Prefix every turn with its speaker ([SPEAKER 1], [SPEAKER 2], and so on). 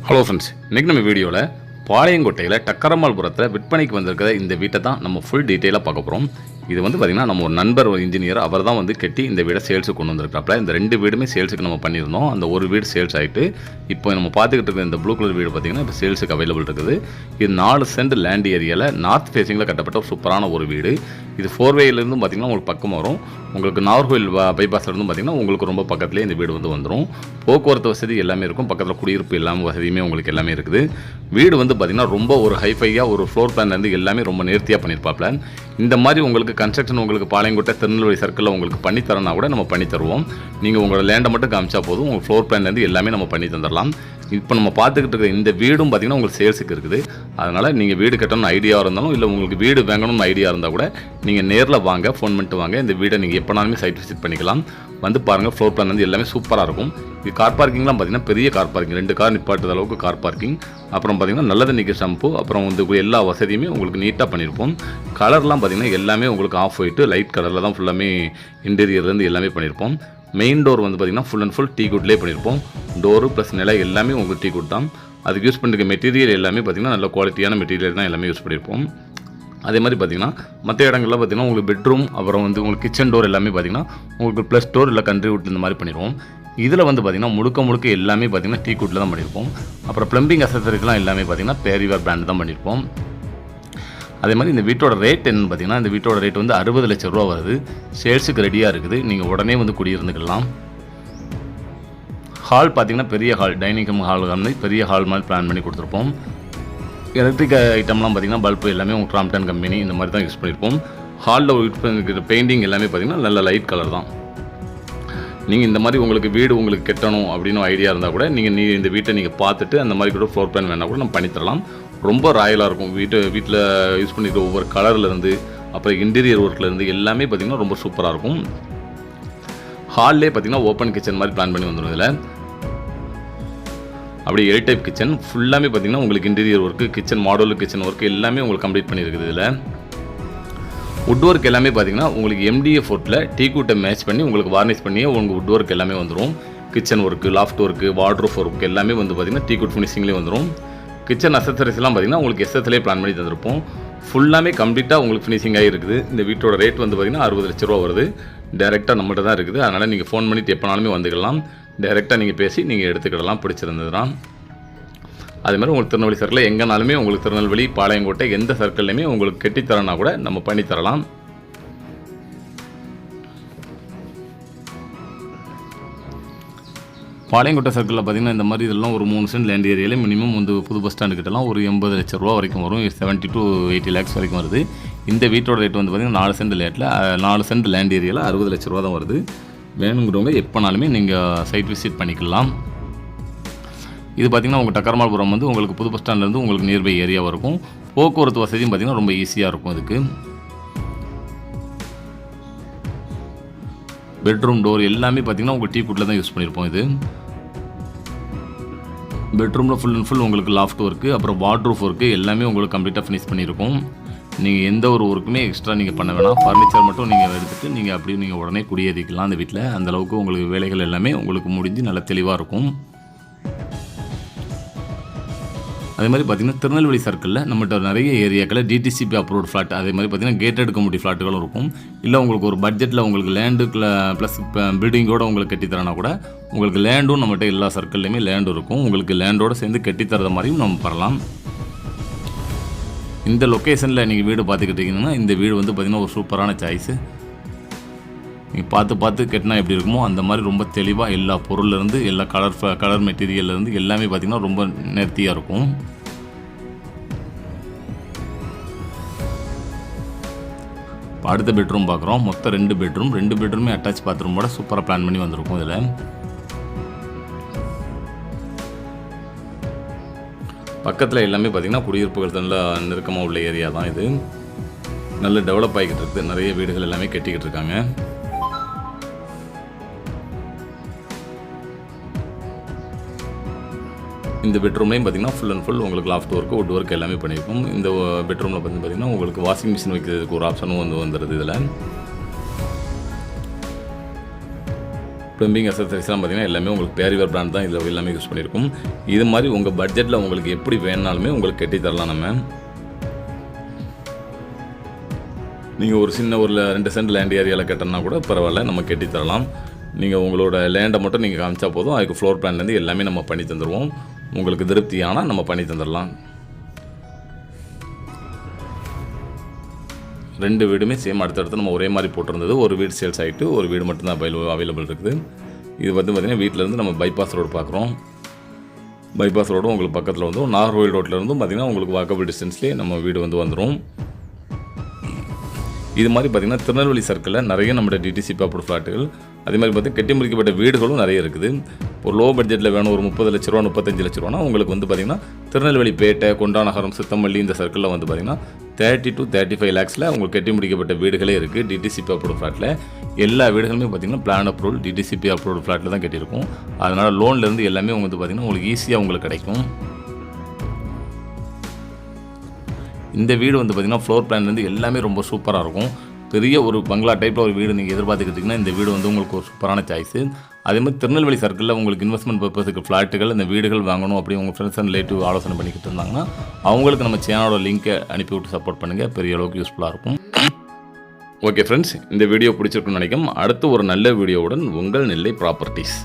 [SPEAKER 1] Hello friends இன்றைக்கி நம்ம வீடியோவில் பாளையங்கோட்டையில் டக்கரம்மாள்புரத்தில் விற்பனைக்கு வந்திருக்கிற இந்த வீட்டை தான் நம்ம ஃபுல் டீட்டெயிலாக பார்க்க போகிறோம் இது வந்து பார்த்திங்கன்னா நம்ம ஒரு நண்பர் ஒரு இன்ஜினியர் அவர் தான் வந்து கட்டி இந்த வீடை சேல்ஸுக்கு கொண்டு வந்திருக்காப்ல. இந்த ரெண்டு வீடுமே சேல்ஸுக்கு நம்ம பண்ணியிருந்தோம். அந்த ஒரு வீடு சேல்ஸ் ஆகிட்டு இப்போ நம்ம பார்த்துக்கிட்டு இருக்க இந்த ப்ளூ கலர் வீடு பார்த்திங்கன்னா இப்போ சேல்ஸுக்கு அவைலபிள் இருக்குது. இது நாலு சென்ட் லேண்ட் ஏரியாவில் நார்த் ஃபேஸிங்கில் கட்டப்பட்ட ஒரு சூப்பரான ஒரு வீடு. இது ஃபோர்வேலேருந்து பார்த்திங்கன்னா உங்களுக்கு பக்கம் வரும். உங்களுக்கு நாகர்கோவில் பைபாஸ்லேருந்து பார்த்திங்கன்னா உங்களுக்கு ரொம்ப பக்கத்துலேயே இந்த வீடு வந்து வந்துடும் போக்குவரத்து வசதி எல்லாமே இருக்கும். பக்கத்தில் குடியிருப்பு எல்லாமே வசதியுமே உங்களுக்கு எல்லாமே இருக்குது. வீடு வந்து பார்த்திங்கன்னா ரொம்ப ஒரு ஹைஃபையாக ஒரு ஃப்ளோர் பிளான்லேருந்து எல்லாமே ரொம்ப நேர்த்தியாக பண்ணியிருப்பாப்ல. இந்த மாதிரி உங்களுக்கு கன்ஸ்ட்ரக்ஷன் உங்களுக்கு பாளையங்கோட்டை திருநெல்வேலி சர்க்கிளில் உங்களுக்கு பண்ணி தரனா கூட நம்ம பண்ணி தருவோம். நீங்கள் உங்களோட லேண்டை மட்டும் காமிச்சா போதும். உங்கள் ஃப்ளோர் பிளான்லேருந்து எல்லாமே நம்ம பண்ணி தந்துடலாம் இப்போ நம்ம பார்த்துக்கிட்டு இருக்கிற இந்த வீடும் பார்த்திங்கன்னா உங்களுக்கு சேல்ஸுக்கு இருக்குது. அதனால் நீங்கள் வீடு கட்டணும்னு ஐடியா இருந்தாலும் இல்லை உங்களுக்கு வீடு வாங்கணும்னு ஐடியா இருந்தால் கூட நீங்கள் நேரில் வாங்க ஃபோன் பண்ணிட்டு வாங்க. இந்த வீடை நீங்கள் எப்போனாலுமே சைட் விசிட் பண்ணிக்கலாம். வந்து பாருங்கள் ஃப்ளோர் பிளான் வந்து எல்லாமே சூப்பராக இருக்கும். இது கார் பார்க்கிங்லாம் பார்த்தீங்கன்னா பெரிய கார் பார்க்கிங் ரெண்டு கார் நிப்பாட்டுற அளவுக்கு கார் பார்க்கிங் அப்புறம் பார்த்தீங்கன்னா நல்லது நிற்கிற ஷாம்பு அப்புறம் வந்து எல்லா வசதியுமே உங்களுக்கு நீட்டாக பண்ணியிருப்போம் கலர்லாம் பார்த்தீங்கன்னா பார்த்தீங்கன்னா எல்லாமே உங்களுக்கு ஆஃப் ஒயிட்டு லைட் கலரில் தான் ஃபுல்லாமே இன்டீரியர்லேருந்து எல்லாமே பண்ணியிருப்போம் மெயின் டோர் வந்து பார்த்திங்கன்னா ஃபுல் அண்ட் ஃபுல் டீ குட்லேயே பண்ணியிருப்போம் டோரு ப்ளஸ் நிலை எல்லாமே உங்களுக்கு டீ குட் தான். அதுக்கு யூஸ் பண்ணிருக்க மெட்டீரியல் எல்லாமே பார்த்திங்கன்னா நல்ல குவாலிட்டியான மெட்டீரியல் தான் எல்லாமே யூஸ் பண்ணியிருப்போம் அதே மாதிரி பார்த்திங்கன்னா மற்ற இடங்கள்லாம் பார்த்தீங்கன்னா உங்களுக்கு பெட்ரூம் அப்புறம் வந்து உங்களுக்கு கிச்சன் டோர் எல்லாமே பார்த்தீங்கன்னா உங்களுக்கு ப்ளஸ் டோர் இல்லை கண்ட்ரி வுட் இந்த மாதிரி பண்ணிடுவோம் இதில் வந்து பார்த்திங்கன்னா முழுக்க முழுக்க எல்லாமே பார்த்தீங்கன்னா டீ குட்டில் தான் பண்ணியிருப்போம் அப்புறம் ப்ளம்பிங் அசசரிஸ்லாம் எல்லாமே பார்த்தீங்கன்னா பேரிவர் பிராண்ட் தான் பண்ணியிருப்போம் அதே மாதிரி இந்த வீட்டோட ரேட் என்னன்னு பார்த்தீங்கன்னா இந்த வீட்டோட ரேட் வந்து அறுபது லட்ச ரூபா வருது. சேல்ஸுக்கு ரெடியாக இருக்குது. நீங்கள் உடனே வந்து குடியிருந்துக்கலாம். ஹால் பார்த்தீங்கன்னா பெரிய ஹால் டைனிங் ஹால் வந்து பெரிய ஹால் மாதிரி பிளான் பண்ணி கொடுத்துருப்போம். எலக்ட்ரிக் ஐட்டம்லாம் பார்த்தீங்கன்னா பல்பு எல்லாமே உங்கள் ட்ராம்டன் கம்பெனி இந்த மாதிரி தான் யூஸ் பண்ணியிருப்போம். ஹாலில் இருக்கிற பெயிண்டிங் எல்லாமே பார்த்தீங்கன்னா நல்ல லைட் கலர் தான். நீங்கள் இந்த மாதிரி உங்களுக்கு வீடு உங்களுக்கு கட்டணும் அப்படின்னு ஐடியா இருந்தால் கூட நீங்கள் நீ இந்த வீட்டை நீங்கள் பார்த்துட்டு அந்த மாதிரி கூட ஃப்ளோர் பிளான் வேணால் கூட நம்ம பண்ணித்தரலாம். ரொம்ப ராயலாக இருக்கும். வீட்டு வீட்டில் யூஸ் பண்ணிக்கிற ஒவ்வொரு கலர்லேருந்து அப்புறம் இன்டீரியர் ஒர்க்லேருந்து எல்லாமே பார்த்திங்கன்னா ரொம்ப சூப்பராக இருக்கும். ஹால்லே பார்த்தீங்கன்னா ஓப்பன் கிச்சன் மாதிரி பிளான் பண்ணி வந்துடும் இதில். அப்படி எல் டைப் கிச்சன் ஃபுல்லாமே பார்த்தீங்கன்னா உங்களுக்கு interior work kitchen model kitchen work எல்லாமே உங்களுக்கு கம்ப்ளீட் பண்ணியிருக்குது இதில். வுட் ஒர்க் எல்லாமே பார்த்தீங்கன்னா உங்களுக்கு எம்டிஎஃப் ஒர்க்கில் டீ கூட்டை மேட்ச் பண்ணி உங்களுக்கு வார்னிஷ் பண்ணியே உங்களுக்கு வுட் ஒர்க் எல்லாமே வந்துடும் kitchen work loft work wardrobe work எல்லாமே வந்து பார்த்தீங்கன்னா டீ குட் ஃபினிஷிங்லேயே வந்துடும் கிச்சன் அசசரிஸ்லாம் பார்த்திங்கன்னா உங்களுக்கு எஸ்எஸ்லேயே பிளான் பண்ணி தந்திருப்போம். ஃபுல்லாமே கம்ப்ளீட்டாக உங்களுக்கு ஃபினிஷிங்காக இருக்குது. இந்த வீட்டோட ரேட் வந்து பார்த்தீங்கன்னா அறுபது லட்ச ரூபா வருது. டேரெக்டாக நம்மகிட்ட தான் இருக்குது. அதனால் நீங்கள் ஃபோன் பண்ணிட்டு எப்போனாலுமே வந்துக்கலாம். டேரெக்டாக நீங்கள் பேசி நீங்கள் எடுத்துக்கிடலாம். பிடிச்சிருந்ததுனா அதே மாதிரி உங்களுக்கு திருநெல்வேலி சர்க்கிளில் எங்கேனாலுமே உங்களுக்கு திருநெல்வேலி பாளையங்கோட்டை எந்த சர்க்கிள்லையுமே உங்களுக்கு கெட்டித்தரனா கூட நம்ம பண்ணி பாளையங்கோட்டை சர்க்கிளில் பார்த்தீங்கன்னா இந்த மாதிரி இதெல்லாம் ஒரு மூணு சென்ட் லேண்ட் ஏரியாலே மினிமம் வந்து புது பஸ் ஸ்டாண்டுக்கிட்டலாம் ஒரு எண்பது லட்ச ரூபா வரைக்கும் வரும். செவன்ட்டி டு எயிட்டி லேக்ஸ் வரைக்கும் வருது. இந்த வீட்டோட ரேட் வந்து பார்த்திங்கன்னா நாலு சென்ட் லேட்டில் நாலு சென்ட் லேண்ட் ஏரியாவில் அறுபது லட்ச ரூபா தான் வருது. வேணுங்கிறவங்க எப்போனாலுமே நீங்கள் சைட் விசிட் பண்ணிக்கலாம். இது பார்த்திங்கன்னா உங்கள் டக்கரமால்புரம் வந்து உங்களுக்கு புது பஸ் ஸ்டாண்ட்லேருந்து உங்களுக்கு நியர்பை ஏரியாவாக இருக்கும். போக்குவரத்து வசதியும் பார்த்திங்கன்னா ரொம்ப ஈஸியாக இருக்கும் இதுக்கு. பெட்ரூம் டோர் எல்லாமே பார்த்திங்கன்னா உங்கள் டீ குட்டில் தான் யூஸ் பண்ணியிருப்போம் இது. பெட்ரூமில் ஃபுல் அண்ட் ஃபுல் உங்களுக்கு லாஃப்ட் ஒர்க்கு அப்புறம் வாட்ரூஃப் ஒர்க்கு எல்லாமே உங்களுக்கு கம்ப்ளீட்டாக ஃபினிஷ் பண்ணியிருக்கோம் நீங்கள் எந்த ஒரு ஒர்க்குமே எக்ஸ்ட்ரா நீங்கள் பண்ண வேணாம். ஃபர்னிச்சர் மட்டும் நீங்கள் எடுத்துகிட்டு நீங்கள் அப்படியே நீங்கள் உடனே குடியேறிக்கலாம் அந்த வீட்டில் அந்தளவுக்கு உங்களுக்கு வேலைகள் எல்லாமே உங்களுக்கு முடிஞ்சு நல்லா தெளிவாக இருக்கும். அதே மாதிரி பார்த்தீங்கன்னா திருநெல்வேலி சர்க்கிளில் நம்மகிட்ட நிறைய ஏரியாக்களில் டிடிசிபி அப்ரூவ்ட் ஃப்ளாட் அதே மாதிரி பார்த்தீங்கன்னா கேட்டட் முடியும் ஃப்ளாட்டுகளும் இருக்கும். இல்லை உங்களுக்கு ஒரு பட்ஜெட்டில் உங்களுக்கு லேண்டுக்குள்ள ப்ளஸ் பில்டிங்கோட உங்களுக்கு கட்டித்தரனா கூட உங்களுக்கு லேண்டும் நம்மகிட்ட எல்லா சர்க்கிள்லையுமே லேண்டும் இருக்கும். உங்களுக்கு லேண்டோட சேர்ந்து கட்டித்தரத மாதிரியும் நம்ம பண்ணலாம். இந்த லொக்கேஷனில் நீங்கள் வீடு பார்த்துக்கிட்டிங்கன்னா இந்த வீடு வந்து பார்த்திங்கன்னா ஒரு சூப்பரான சாய்ஸு நீங்கள் பார்த்து பார்த்து கட்டினா எப்படி இருக்குமோ அந்த மாதிரி ரொம்ப தெளிவாக எல்லா பொருள்லேருந்து எல்லா கலர் கலர் மெட்டீரியல்லேருந்து எல்லாமே பார்த்திங்கன்னா ரொம்ப நேர்த்தியாக இருக்கும். இப்போ அடுத்த பெட்ரூம் பார்க்குறோம். மொத்தம் ரெண்டு பெட்ரூம் ரெண்டு பெட்ரூமே அட்டாச் பாத்ரூமோட சூப்பராக பிளான் பண்ணி வந்திருக்கும் இதில். பக்கத்தில் எல்லாமே பார்த்திங்கன்னா குடியிருப்புகள் நல்லா நெருக்கமாக உள்ள ஏரியா தான் இது. நல்ல டெவலப் ஆகிக்கிட்டு இருக்குது. நிறைய வீடுகள் எல்லாமே கட்டிக்கிட்டு இருக்காங்க. இந்த பெட்ரூம்லேயும் பார்த்திங்கன்னா ஃபுல் அண்ட் ஃபுல் உங்களுக்கு லாஃப்ட் ஒர்க் வுட் ஒர்க் எல்லாமே பண்ணியிருக்கும். இந்த uh, பெட்ரூமில் வந்து பார்த்தீங்கன்னா உங்களுக்கு வாஷிங் மிஷின் வைக்கிறதுக்கு ஒரு ஆப்ஷனும் வந்து வந்துடுது இதில். ப்ளம்பிங் அசசரிஸ்லாம் பார்த்தீங்கன்னா எல்லாமே உங்களுக்கு பேரிவர் பிராண்ட் தான் இதில் எல்லாமே யூஸ் பண்ணியிருக்கும். இது மாதிரி உங்கள் பட்ஜெட்டில் உங்களுக்கு எப்படி வேணாலுமே உங்களுக்கு கட்டி தரலாம் நம்ம. நீங்கள் ஒரு சின்ன ஒரு ரெண்டு சென்ட் லேண்ட் ஏரியாவில் கட்டினா கூட பரவாயில்ல நம்ம கட்டி தரலாம். நீங்கள் உங்களோட லேண்டை மட்டும் நீங்கள் காமிச்சா போதும் அதுக்கு ஃப்ளோர் பிளான்லேருந்து எல்லாமே நம்ம பண்ணி தந்துடுவோம் உங்களுக்கு திருப்தியானால் நம்ம பண்ணி தந்துடலாம். ரெண்டு வீடுமே சேம் அடுத்தடுத்து நம்ம ஒரே மாதிரி போட்டிருந்தது. ஒரு வீடு சேல்ஸ் ஆகிட்டு ஒரு வீடு மட்டும்தான் அவைலபிள் அவைலபிள் இருக்குது. இது வந்து பார்த்திங்கன்னா வீட்டிலேருந்து நம்ம பைபாஸ் ரோடு பார்க்குறோம் பைபாஸ் ரோடும் உங்களுக்கு பக்கத்தில் வந்து நாகர்கோவில் இருந்தும் பார்த்திங்கன்னா உங்களுக்கு வாக்கபிள் டிஸ்டன்ஸ்லேயே நம்ம வீடு வந்து வந்துடும் இது மாதிரி பார்த்திங்கன்னா திருநெல்வேலி சர்க்கிளில் நிறைய நம்மளுடைய டிடிசி பேப்பர் ஃப்ளாட்டுகள் அதே மாதிரி பார்த்திங்கன்னா கட்டி முடிக்கப்பட்ட வீடுகளும் நிறைய இருக்குது. ஒரு லோ பட்ஜெட்டில் வேணும் ஒரு முப்பது லட்ச ரூபா முப்பத்தஞ்சு லட்ச ரூபானா உங்களுக்கு வந்து பார்த்திங்கன்னா திருநெல்வேலி பேட்டை கொண்டாநகரம் சித்தம்பள்ளி இந்த சர்க்கிளில் வந்து பார்த்திங்கன்னா தேர்ட்டி டு தேர்ட்டி ஃபைவ் லேக்ஸில் உங்களுக்கு கட்டி முடிக்கப்பட்ட வீடுகளே இருக்குது டிடிசிபி அப்ரூவ் ஃப்ளாட்டில் எல்லா வீடுகளுமே பார்த்திங்கன்னா பிளான் அப்ரூவல் டிடிசிபி அப்ரூவல் ஃப்ளாட்டில் தான் கட்டியிருக்கும். அதனால் லோன்லேருந்து எல்லாமே வந்து பார்த்திங்கன்னா உங்களுக்கு ஈஸியாக உங்களுக்கு கிடைக்கும். இந்த வீடு வந்து பார்த்திங்கன்னா ஃப்ளோர் பிளான்லேருந்து எல்லாமே ரொம்ப சூப்பராக இருக்கும். பெரிய ஒரு பங்களா டைப்பில் ஒரு வீடு நீங்கள் எதிர்பார்த்துக்கிட்டிங்கன்னா இந்த வீடு வந்து உங்களுக்கு ஒரு சூப்பரான சாய்ஸு அதே மாதிரி திருநெல்வேலி சர்க்கிளில் உங்களுக்கு இன்வெஸ்ட்மெண்ட் பர்பஸுக்கு ஃப்ளாட்டுகள் இந்த வீடுகள் வாங்கணும் அப்படி உங்கள் ஃப்ரெண்ட்ஸ் அண்ட் ரிலேட்டிவ் ஆலோசனை பண்ணிக்கிட்டு இருந்தாங்கன்னா அவங்களுக்கு நம்ம சேனலோட லிங்க்கை அனுப்பி விட்டு சப்போர்ட் பண்ணுங்கள் பெரிய அளவுக்கு யூஸ்ஃபுல்லாக இருக்கும். ஓகே ஃப்ரெண்ட்ஸ் இந்த வீடியோ பிடிச்சிருக்குன்னு நினைக்கும் அடுத்து ஒரு நல்ல வீடியோவுடன் உங்கள் நெல்லை ப்ராப்பர்ட்டிஸ்